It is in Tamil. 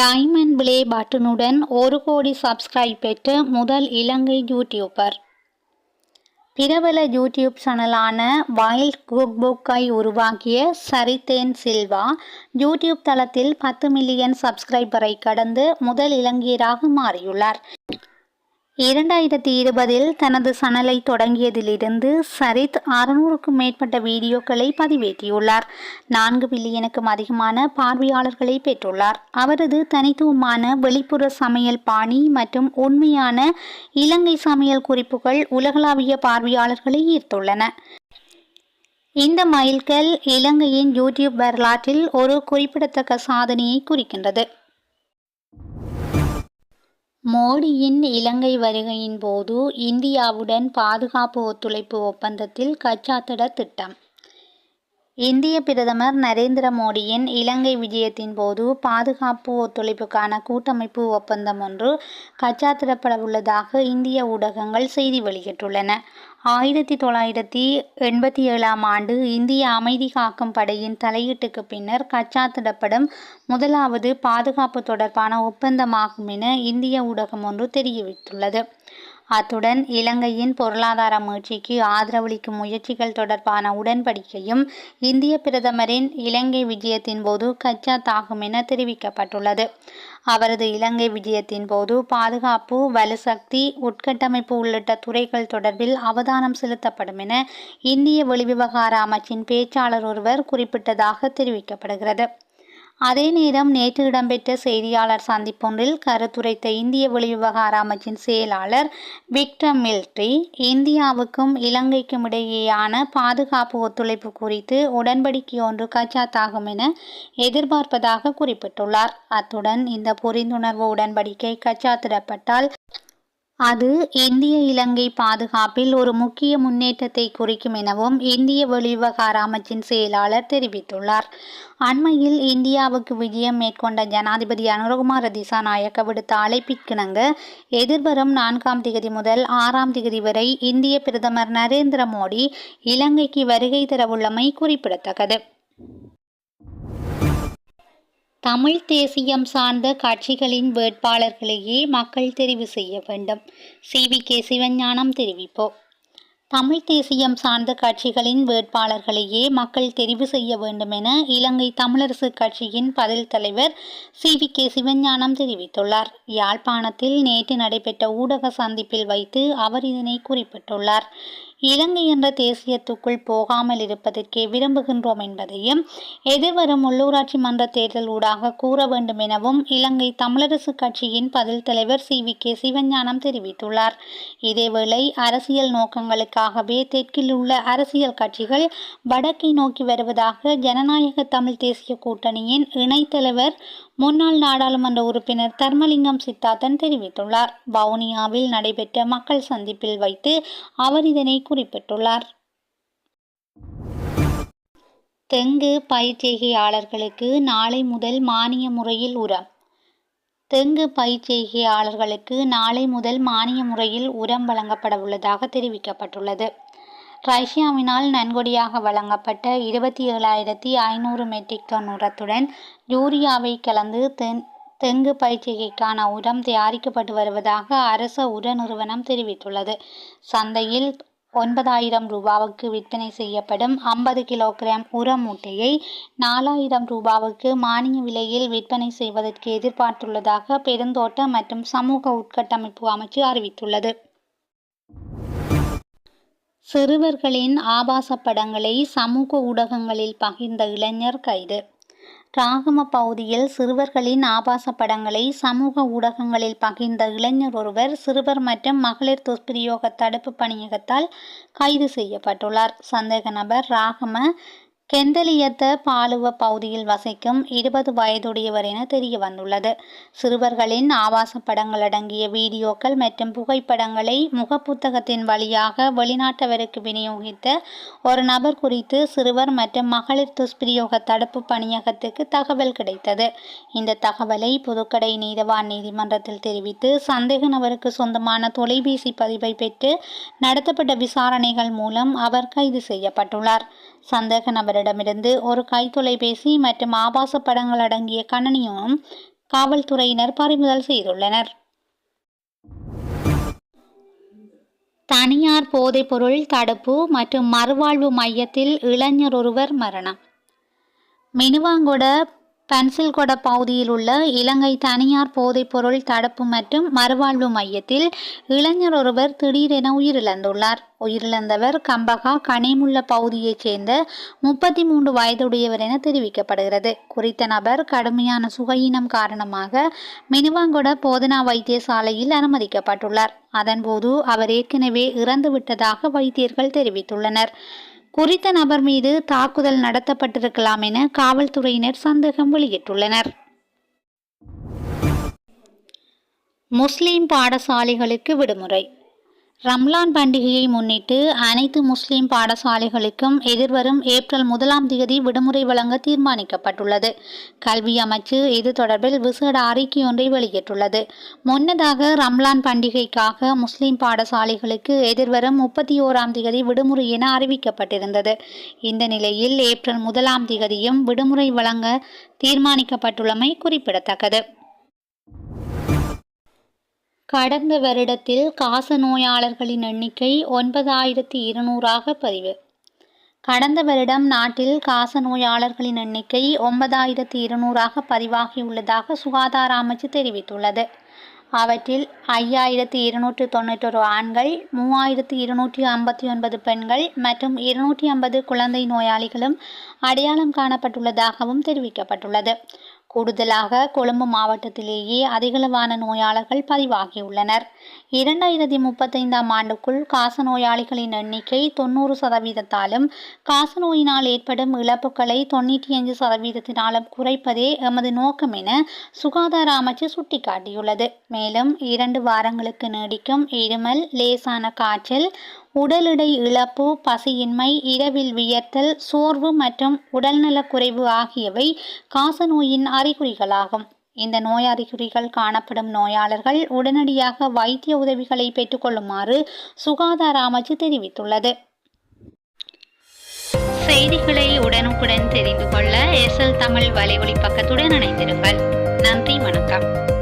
டைமண்ட் பிளே பட்டனுடன் ஒரு கோடி சப்ஸ்கிரைப் பெற்ற முதல் இலங்கை யூடியூபர் பிரபல யூடியூப் சேனலான வைல்ட் குக் புக்கை உருவாக்கிய சரித்தேன் சில்வா யூடியூப் தளத்தில் பத்து மில்லியன் சப்ஸ்கிரைபரை கடந்து முதல் இலங்கையராக மாறியுள்ளார். இரண்டாயிரத்தி இருபதில் தனது சனலை தொடங்கியதிலிருந்து சரித் அறுநூறுக்கும் மேற்பட்ட வீடியோக்களை பதிவேற்றியுள்ளார். நான்கு பில்லியனுக்கும் அதிகமான பார்வையாளர்களை பெற்றுள்ளார். அவரது தனித்துவமான வெளிப்புற சமையல் பாணி மற்றும் உண்மையான இலங்கை சமையல் குறிப்புகள் உலகளாவிய பார்வையாளர்களை ஈர்த்துள்ளன. இந்த மைல்கல் இலங்கையின் யூடியூப் வரலாற்றில் ஒரு குறிப்பிடத்தக்க சாதனையை குறிக்கின்றது. மோடியின் இலங்கை வருகையின் போது இந்தியாவுடன் பாதுகாப்பு ஒத்துழைப்பு ஒப்பந்தத்தில் கச்சாத்திட திட்டம். இந்திய பிரதமர் நரேந்திர மோடியின் இலங்கை விஜயத்தின் போது பாதுகாப்பு ஒத்துழைப்புக்கான கூட்டமைப்பு ஒப்பந்தம் ஒன்று கச்சாத்திடப்பட உள்ளதாக இந்திய ஊடகங்கள் செய்தி வெளியிட்டுள்ளன. ஆயிரத்தி தொள்ளாயிரத்தி எண்பத்தி ஏழாம் ஆண்டு இந்திய அமைதி காக்கும் படையின் தலையீட்டுக்கு பின்னர் கச்சாத்திடப்படும் முதலாவது பாதுகாப்பு தொடர்பான ஒப்பந்தமாகும் என இந்திய ஊடகம் ஒன்று தெரிவித்துள்ளது. அத்துடன் இலங்கையின் பொருளாதார மீழ்ச்சிக்கு ஆதரவளிக்கும் முயற்சிகள் தொடர்பான உடன்படிக்கையும் இந்திய பிரதமரின் இலங்கை விஜயத்தின் போது கச்சா தாகும் என தெரிவிக்கப்பட்டுள்ளது. அவரது இலங்கை விஜயத்தின் போது பாதுகாப்பு வலுசக்தி உட்கட்டமைப்பு உள்ளிட்ட துறைகள் தொடர்பில் அவதானம் செலுத்தப்படும் என இந்திய வெளிவிவகார அமைச்சின் பேச்சாளர் ஒருவர் குறிப்பிட்டதாக தெரிவிக்கப்படுகிறது. அதே நேரம் நேற்று இடம்பெற்ற செய்தியாளர் சந்திப்பொன்றில் கருத்துரைத்த இந்திய வெளிவிவகார அமைச்சின் செயலாளர் விக்ரம் மில்ட்ரி இந்தியாவுக்கும் இலங்கைக்கும் இடையேயான பாதுகாப்பு ஒத்துழைப்பு குறித்து உடன்படிக்கை ஒன்று கச்சாத்தாகும் என எதிர்பார்ப்பதாக குறிப்பிட்டுள்ளார். அத்துடன் இந்த புரிந்துணர்வு உடன்படிக்கை கச்சாத்திடப்பட்டால் அது இந்திய இலங்கை பாதுகாப்பில் ஒரு முக்கிய முன்னேற்றத்தை குறிக்கும் எனவும் இந்திய வெளிவிவகார அமைச்சின் செயலாளர் தெரிவித்துள்ளார். அண்மையில் இந்தியாவுக்கு விஜயம் மேற்கொண்ட ஜனாதிபதி அனுரகுமார திசாநாயக்க விடுத்த அழைப்பிற்கிணங்க எதிர்வரும் நான்காம் திகதி முதல் ஆறாம் திகதி வரை இந்திய பிரதமர் நரேந்திர மோடி இலங்கைக்கு வருகை தரவுள்ளமை குறிப்பிடத்தக்கது. தமிழ் தேசியம் சார்ந்த கட்சிகளின் வேட்பாளர்களையே மக்கள் தெரிவு செய்ய வேண்டும். சி. வி. கே. சிவஞானம் தெரிவிப்போ தமிழ் தேசியம் சார்ந்த கட்சிகளின் வேட்பாளர்களையே மக்கள் தெரிவு செய்ய வேண்டும் என இலங்கை தமிழரசு கட்சியின் பதில் தலைவர் சி. வி. கே. சிவஞானம் தெரிவித்துள்ளார். யாழ்ப்பாணத்தில் நேற்று நடைபெற்ற ஊடக சந்திப்பில் வைத்து அவர் இதனை குறிப்பிட்டுள்ளார். இலங்கை என்ற தேசியத்துக்குள் போகாமல் இருப்பதற்கே விரும்புகின்றோம் என்பதையும் எதிர்வரும் உள்ளூராட்சி மன்ற தேர்தல் ஊடாக கூற வேண்டும் எனவும் இலங்கை தமிழரசு கட்சியின் பதில் தலைவர் சி. வி. கே. சிவஞானம் தெரிவித்துள்ளார். இதேவேளை அரசியல் நோக்கங்களுக்காகவே தெற்கில் உள்ள அரசியல் கட்சிகள் வடக்கை நோக்கி வருவதாக ஜனநாயக தமிழ் தேசிய கூட்டணியின் இணைத்தலைவர் முன்னாள் நாடாளுமன்ற உறுப்பினர் தர்மலிங்கம் சித்தார்த்தன் தெரிவித்துள்ளார். வவுனியாவில் நடைபெற்ற மக்கள் சந்திப்பில் வைத்து அவர் இதனை குறிப்பிட்டுள்ளார். தெங்கு பயிர்ச்செய்கையாளர்களுக்கு நாளை முதல் மானிய முறையில் உரம். தெங்கு பயிர்ச்செய்கையாளர்களுக்கு நாளை முதல் மானிய முறையில் உரம் வழங்கப்பட உள்ளதாக தெரிவிக்கப்பட்டுள்ளது. ரஷ்யாவினால் நன்கொடியாக வழங்கப்பட்ட இருபத்தி ஏழாயிரத்தி ஐநூறு மெட்ரிக் டன் உரத்துடன் யூரியாவை கலந்து தென் தெங்கு பயிற்சிகைக்கான உரம் தயாரிக்கப்பட்டு வருவதாக அரச உர நிறுவனம் தெரிவித்துள்ளது. சந்தையில் ஒன்பதாயிரம் ரூபாவுக்கு விற்பனை செய்யப்படும் ஐம்பது கிலோகிராம் உர மூட்டையை நாலாயிரம் ரூபாவுக்கு மானிய விலையில் விற்பனை செய்வதற்கு எதிர்பார்த்துள்ளதாக பெருந்தோட்ட மற்றும் சமூக உட்கட்டமைப்பு அமைச்சு அறிவித்துள்ளது. சிறுவர்களின் ஆபாச படங்களை சமூக ஊடகங்களில் பகிர்ந்த இளைஞர் கைது. ராகம பகுதியில் சிறுவர்களின் ஆபாச படங்களை சமூக ஊடகங்களில் பகிர்ந்த இளைஞர் ஒருவர் சிறுவர் மற்றும் மகளிர் துஷ்பிரயோக தடுப்பு பணியகத்தால் கைது செய்யப்பட்டுள்ளார். சந்தேக நபர் ராகம கெந்தலியத்த பாலுவ பகுதியில் வசிக்கும் இருபது வயதுடையவர் என தெரிய வந்துள்ளது சிறுவர்களின் ஆபாச படங்கள் அடங்கிய வீடியோக்கள் மற்றும் புகைப்படங்களை முகப்புத்தகத்தின் வழியாக வெளிநாட்டவருக்கு விநியோகித்த ஒரு நபர் குறித்து சிறுவர் மற்றும் மகளிர் துஷ்பிரயோக தடுப்பு பணியகத்துக்கு தகவல் கிடைத்தது. இந்த தகவலை புதுக்கடை நீதவான் நீதிமன்றத்தில் தெரிவித்து சந்தேக நபருக்கு சொந்தமான தொலைபேசி பதிவை பெற்று நடத்தப்பட்ட விசாரணைகள் மூலம் அவர் கைது செய்யப்பட்டுள்ளார். சந்தேக நபரிடமிருந்து ஒரு கைத்தொலைபேசி மற்றும் ஆபாச படங்கள் அடங்கிய கணனியும் காவல்துறையினர் பறிமுதல் செய்துள்ளனர். தனியார் போதைப்பொருள் தடுப்பு மற்றும் மறுவாழ்வு மையத்தில் இளைஞர் ஒருவர் மரணம். மினுவாங்கொட பென்சில்கொட பகுதியில் உள்ள இலங்கை தனியார் போதைப்பொருள் தடுப்பு மற்றும் மறுவாழ்வு மையத்தில் இளைஞர் ஒருவர் திடீரென உயிரிழந்துள்ளார். உயிரிழந்தவர் கம்பகா கனிமுள்ள பகுதியைச் சேர்ந்த முப்பத்தி மூன்று வயதுடையவர் என தெரிவிக்கப்படுகிறது. குறித்த நபர் கடுமையான சுகையினம் காரணமாக மினுவாங்கொட போதனா வைத்தியசாலையில் அனுமதிக்கப்பட்டுள்ளார். அதன்போது அவர் ஏற்கனவே இறந்துவிட்டதாக வைத்தியர்கள் தெரிவித்துள்ளனர். குறித்த நபர் மீது தாக்குதல் நடத்தப்பட்டிருக்கலாம் என காவல்துறையினர் சந்தேகம் வெளியிட்டுள்ளனர். முஸ்லிம் பாடசாலைகளுக்கு விடுமுறை. ரம்லான் பண்டிகையை முன்னிட்டு அனைத்து முஸ்லிம் பாடசாலைகளுக்கும் எதிர்வரும் ஏப்ரல் முதலாம் தேதி விடுமுறை வழங்க தீர்மானிக்கப்பட்டுள்ளது. கல்வி அமைச்சு இது தொடர்பில் விசேட அறிக்கை ஒன்றை வெளியிட்டுள்ளது. முன்னதாக ரம்லான் பண்டிகைக்காக முஸ்லிம் பாடசாலைகளுக்கு எதிர்வரும் முப்பத்தி ஓராம் தேதி விடுமுறை என அறிவிக்கப்பட்டிருந்தது. இந்த நிலையில் ஏப்ரல் முதலாம் தேதியும் விடுமுறை வழங்க தீர்மானிக்கப்பட்டுள்ளமை குறிப்பிடத்தக்கது. கடந்த வருடத்தில் காச நோயாளர்களின் எண்ணிக்கை ஒன்பதாயிரத்தி இருநூறாக பதிவு. கடந்த வருடம் நாட்டில் காச நோயாளர்களின் எண்ணிக்கை ஒன்பதாயிரத்தி இருநூறாக பதிவாகியுள்ளதாக சுகாதார அமைச்சு தெரிவித்துள்ளது. அவற்றில் ஐயாயிரத்தி இருநூற்று தொண்ணூற்றொரு ஆண்கள் மூவாயிரத்தி இருநூற்றி ஐம்பத்தி ஒன்பது பெண்கள் மற்றும் இருநூற்றி ஐம்பது குழந்தை நோயாளிகளும் அடையாளம் காணப்பட்டுள்ளதாகவும் தெரிவிக்கப்பட்டுள்ளது. கூடுதலாக கொழும்பு மாவட்டத்திலேயே அதிகளவான நோயாளர்கள் பதிவாகியுள்ளனர். இரண்டாயிரத்தி முப்பத்தைந்தாம் ஆண்டுக்குள் காச நோயாளிகளின் எண்ணிக்கை தொண்ணூறு சதவீதத்தாலும் காசநோயினால் ஏற்படும் இழப்புகளை தொண்ணூற்றி அஞ்சு சதவீதத்தினாலும் குறைப்பதே எமது நோக்கம் என சுகாதார அமைச்சு சுட்டிக்காட்டியுள்ளது. மேலும் இரண்டு வாரங்களுக்கு நீடிக்கும் இருமல் லேசான காய்ச்சல் உடல் எடை இழப்பு பசியின்மை இரவில் வியர்த்தல் சோர்வு மற்றும் உடல்நலக் குறைவு ஆகியவை காசநோயின் அறிகுறிகளாகும். இந்த நோய் அறிகுறிகள் காணப்படும் நோயாளர்கள் உடனடியாக வைத்திய உதவிகளை பெற்றுக்கொள்ளுமாறு சுகாதார அமைச்சு தெரிவித்துள்ளது. செய்திகளை உடனுக்குடன் தெரிந்து கொள்ள எஸ்எல் தமிழ் வலைவழி பக்கத்துடன் இணைந்திருங்கள். நன்றி வணக்கம்.